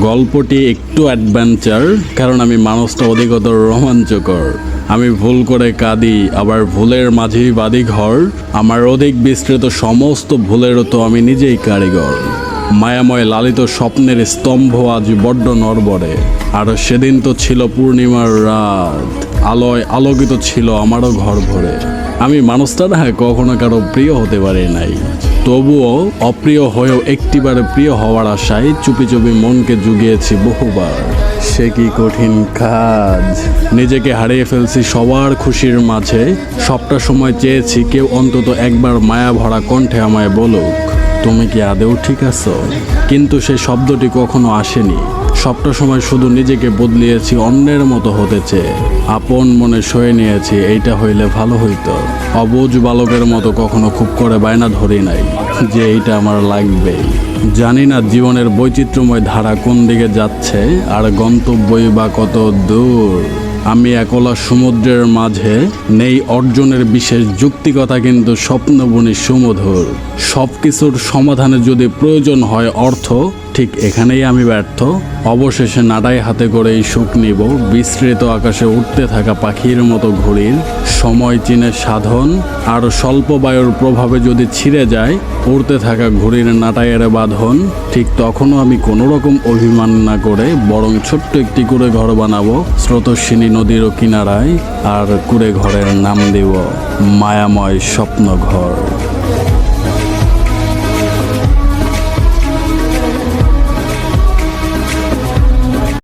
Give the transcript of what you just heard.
গল্পটি একটু অ্যাডভেঞ্চার কারণ আমি মানুষটা অধিকতর রোমাঞ্চকর। আমি ভুল করে কাঁদি, আবার ভুলের মাঝেই বাদি ঘর আমার অধিক বিস্তৃত সমস্ত ভুলেরও তো আমি নিজেই কারিগর। মায়াময় লালিত স্বপ্নের স্তম্ভ আজ বড্ড নড়বড়ে। আর সেদিন তো ছিল পূর্ণিমার রাত। আলোয় আলোকিত ছিল আমারও ঘর ভরে। আমি মানুষটা না কখনো কারও প্রিয় হতে পারি নাই। তবুও অপ্রিয় হয়েও একটিবার প্রিয় হওয়ার আশায় চুপি চুপি মনকে জুগিয়েছি বহুবার। সে কি কঠিন কাজ? নিজেকে হারিয়ে ফেলছি সবার খুশির মাঝে। সবটা সময় চেয়েছি কেউ অন্তত একবার মায়া ভরা কণ্ঠে আমায় বলুক। তুমি কি আদেও ঠিক আছো? কিন্তু সেই শব্দটি কখনো আসেনি। সবটা সময় শুধু নিজেকে বদলিয়েছি, অন্যের মতো হতে চেয়ে। আপন মনে সয়ে নিয়েছি, এইটা হইলে ভালো হইতো। অবুজ বালকের মতো কখনো খুব করে বায়না ধরি নাই যে এইটা আমার লাগবেই জানি না জীবনের বৈচিত্র্যময় ধারা কোন দিকে যাচ্ছে, আর গন্তব্যই বা কত দূর। আমি একলা সমুদ্রের মাঝে নেই অর্জনের বিশেষ যুক্তিকতা কিন্তু স্বপ্নবনী সুমধুর। সব কিছুর সমাধানে যদি প্রয়োজন হয় অর্থ ঠিক এখানেই আমি ব্যর্থ। অবশেষে নাটাই হাতে করে এই সুখ নিব। বিস্তৃত আকাশে উঠতে থাকা পাখির মতো ঘুরির সময় চিনে সাধন। আর স্বল্প বায়ুর প্রভাবে যদি ছিঁড়ে যায়, উড়তে থাকা ঘুড়ির নাটাইয়ের বাঁধন। ঠিক তখনও আমি কোনো রকম অভিমান না করে বরং ছোট্ট একটি কুড়ে ঘর বানাবো, স্রোতস্বিনী নদীরও কিনারায়। আর কুড়ে ঘরের নাম দেব মায়াময় স্বপ্ন ঘর